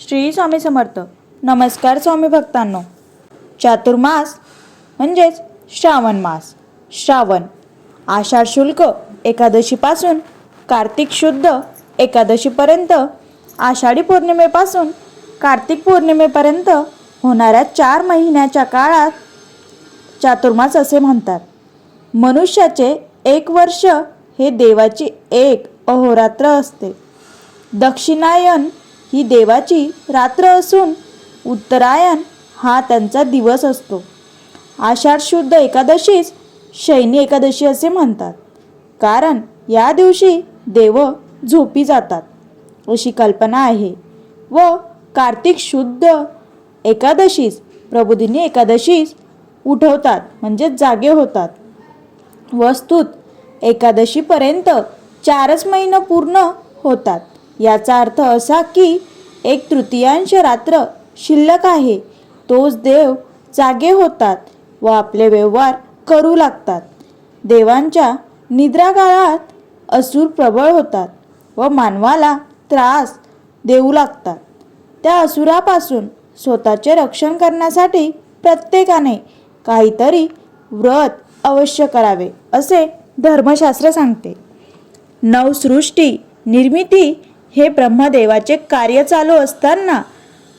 श्री स्वामी समर्थ. नमस्कार स्वामी भक्तांनो. चातुर्मास म्हणजेच श्रावण मास. श्रावण. आषाढ शुल्क एकादशीपासून कार्तिक शुद्ध एकादशीपर्यंत आषाढी पौर्णिमेपासून कार्तिक पौर्णिमेपर्यंत होणाऱ्या चार महिन्याच्या काळात चातुर्मास असे म्हणतात. मनुष्याचे एक वर्ष हे देवाची एक अहोरात्र असते. दक्षिणायन ही देवाची रात्र असून उत्तरायण हा त्यांचा दिवस असतो. आषाढ शुद्ध एकादशीस शैनी एकादशी असे म्हणतात. कारण या दिवशी देव झोपी जातात. अशी कल्पना आहे. व कार्तिक शुद्ध एकादशीस प्रबोधिनी एकादशीस उठवतात म्हणजे जागे होतात. वस्तूत एकादशीपर्यंत चारच महिने पूर्ण होतात. याचा अर्थ असा की एक तृतीयांश रात्र शिल्लक आहे. तोच देव जागे होतात व आपले व्यवहार करू लागतात. देवांच्या निद्रा काळात असुर प्रबळ होतात व मानवाला त्रास देऊ लागतात. त्या असुरापासून स्वतःचे रक्षण करण्यासाठी प्रत्येकाने काहीतरी व्रत अवश्य करावे असे धर्मशास्त्र सांगते. नवसृष्टी निर्मिती हे ब्रह्मदेवाचे कार्य चालू असताना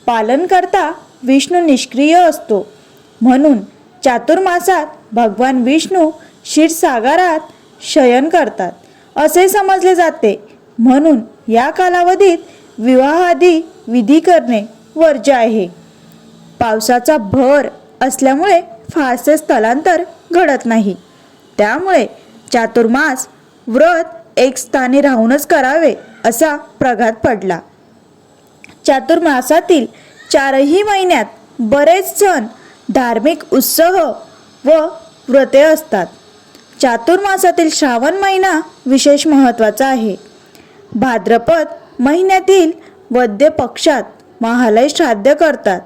पालन करता विष्णू निष्क्रिय असतो. म्हणून चातुर्मासात भगवान विष्णू क्षीरसागरात शयन करतात. असे समजले जाते. म्हणून या कालावधीत विवाहादी विधी करणे वर्ज्य आहे. पावसाचा भर असल्यामुळे फारसे स्थलांतर घडत नाही. त्यामुळे चातुर्मास व्रत एक स्थानी राहूनच करावे असा प्रघात पडला. चातुर्मासातील चारही महिन्यात बरेच सण धार्मिक उत्सव व व्रते असतात. चातुर्मासातील श्रावण महिना विशेष महत्त्वाचा आहे. भाद्रपद महिन्यातील वद्य पक्षात महालय श्राद्ध करतात.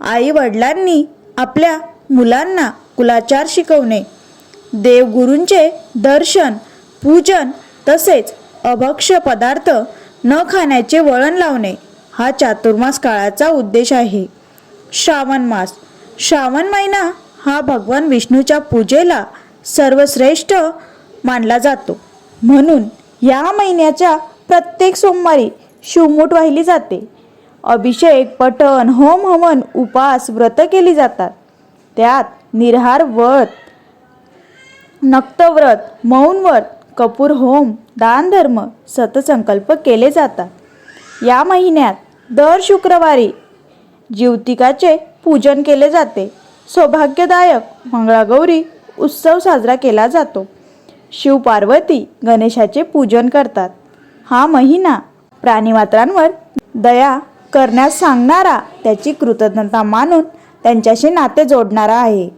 आई वडिलांनी आपल्या मुलांना कुलाचार शिकवणे देवगुरूंचे दर्शन पूजन तसेच अभक्ष्य पदार्थ न खाण्याचे वळण लावणे हा चातुर्मास काळाचा उद्देश आहे. श्रावण मास. श्रावण महिना हा भगवान विष्णूच्या पूजेला सर्वश्रेष्ठ मानला जातो. म्हणून या महिन्याच्या प्रत्येक सोमवारी शिवमूठ वाहिली जाते. अभिषेक पठण होम हवन उपास व्रत केली जातात. त्यात निर्हार व्रत नक्तव्रत मौन व्रत कपूर होम दान धर्म सतसंकल्प केले जातात. या महिन्यात दर शुक्रवारी ज्योतिकाचे पूजन केले जाते. सौभाग्यदायक मंगळागौरी उत्सव साजरा केला जातो. शिव पार्वती गणेशाचे पूजन करतात. हा महिना प्राणीमात्रांवर दया करण्यास सांगणारा त्याची कृतज्ञता मानून त्यांच्याशी नाते जोडणारा आहे.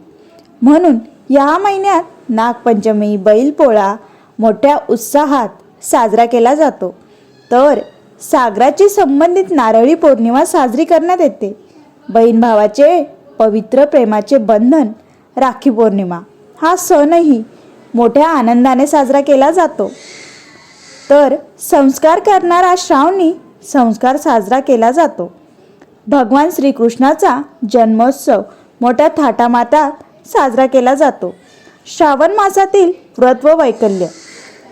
म्हणून या महिन्यात नागपंचमी बैलपोळा मोठ्या उत्साहात साजरा केला जातो. तर सागराची संबंधित नारळी पौर्णिमा साजरी करण्यात येते. बहीण भावाचे पवित्र प्रेमाचे बंधन राखी पौर्णिमा हा सणही मोठ्या आनंदाने साजरा केला जातो. तर संस्कार करणारा श्रावणी संस्कार साजरा केला जातो. भगवान श्रीकृष्णाचा जन्मोत्सव मोठ्या थाटामाटात साजरा केला जातो. श्रावण मासातील व्रत व वैकल्य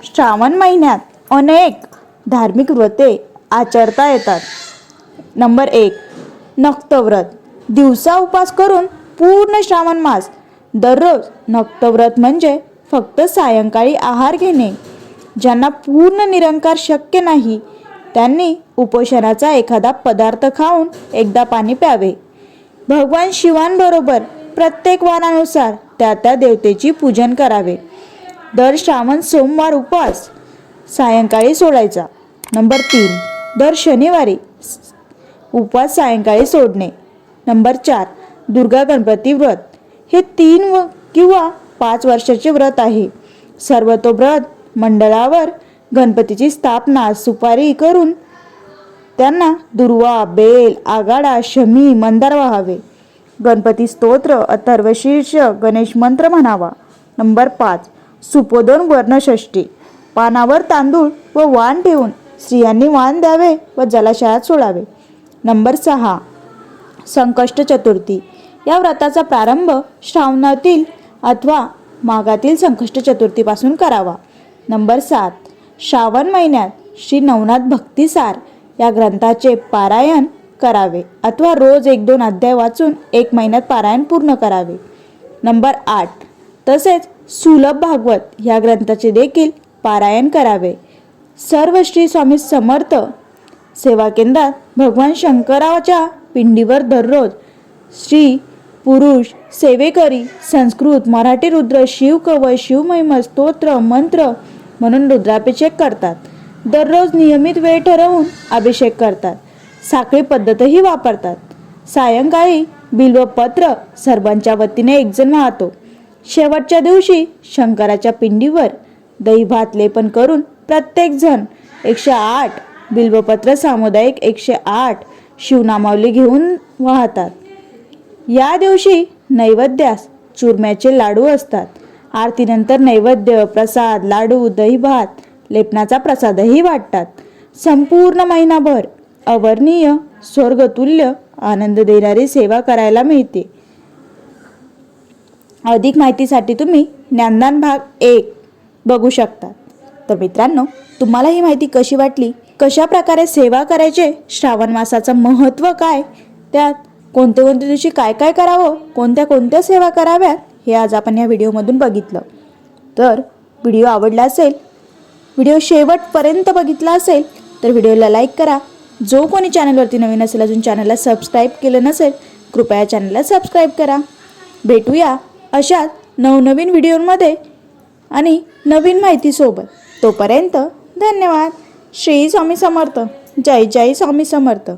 श्रावण महिन्यात अनेक धार्मिक व्रते आचरता येतात. नंबर एक नक्तव्रत. दिवसा उपास करून पूर्ण श्रावण मास दररोज नक्तव्रत म्हणजे फक्त सायंकाळी आहार घेणे. ज्यांना पूर्ण निरंकार शक्य नाही त्यांनी उपोषणाचा एखादा पदार्थ खाऊन एकदा पाणी प्यावे. भगवान शिवांबरोबर प्रत्येक वारानुसार त्या त्या देवतेची पूजन करावे. दर श्रावण सोमवार उपवास. सायंकाळी सोडायचा. नंबर तीन. दर शनिवारी उपवास सायंकाळी सोडणे. नंबर चार. दुर्गा गणपती व्रत. हे तीन व किंवा पाच वर्षाचे व्रत आहे. सर्व तो व्रत मंडळावर गणपतीची स्थापना सुपारी करून त्यांना दुर्वा बेल आगाडा शमी मंदार व्हावे. गणपती स्तोत्र अथर्वशीर्ष गणेश मंत्र म्हणावा. नंबर पाच. सुपोदन वर्णषष्टी पानावर तांदूळ व वाण ठेवून स्त्रियांनी वाण द्यावे व जलाशयात सोडावे. नंबर सहा. संकष्ट चतुर्थी. या व्रताचा प्रारंभ श्रावणातील अथवा माघातील संकष्ट चतुर्थीपासून करावा. नंबर सात. श्रावण महिन्यात श्री नवनाथ भक्तिसार या ग्रंथाचे पारायण करावे अथवा रोज एक दोन अध्याय वाचून एक महिन्यात पारायण पूर्ण करावे. नंबर आठ. तसेच सुलभ भागवत या ग्रंथाचे देखील पारायण करावे. सर्व श्री स्वामी समर्थ सेवा केंद्रात भगवान शंकराच्या पिंडीवर दररोज श्री पुरुष सेवेकरी संस्कृत मराठी रुद्र शिव कवय शिवमहिम स्तोत्र मंत्र म्हणून रुद्राभिषेक करतात. दररोज नियमित वेळ ठरवून अभिषेक करतात. साखळी पद्धतही वापरतात. सायंकाळी बिल्वपत्र सर्वांच्या वतीने एकजण वाहतो. शेवटच्या दिवशी शंकराच्या पिंडीवर दहीभात लेपन करून प्रत्येकजण एकशे आठ बिल्वपत्र सामुदायिक एकशे आठ शिवनामावली घेऊन वाहतात. या दिवशी नैवेद्यास चुरम्याचे लाडू असतात. आरतीनंतर नैवेद्य प्रसाद लाडू दहीभात लेपनाचा प्रसादही वाटतात. संपूर्ण महिनाभर अवर्णीय स्वर्गतुल्य आनंद देणारी सेवा करायला मिळते. अधिक माहितीसाठी तुम्ही ज्ञानदान भाग एक बघू शकता. तर मित्रांनो तुम्हाला ही माहिती कशी वाटली? कशा प्रकारे सेवा करायचे? श्रावण मासाचं महत्त्व काय? त्यात कोणत्या कोणत्या दिवशी काय काय करावं? कोणत्या कोणत्या सेवा कराव्यात? हे आज आपण या व्हिडिओमधून बघितलं. तर व्हिडिओ आवडला असेल व्हिडिओ शेवटपर्यंत बघितला असेल तर व्हिडिओला लाईक करा. जो कोणी चॅनलवरती नवीन असेल अजून चॅनलला सबस्क्राईब केलं नसेल कृपया चॅनलला सबस्क्राईब करा. भेटूया अशाच नवनवीन व्हिडिओमध्ये आणि नवीन माहितीसोबत तोपर्यंत धन्यवाद. श्री स्वामी समर्थ. जय जय स्वामी समर्थ.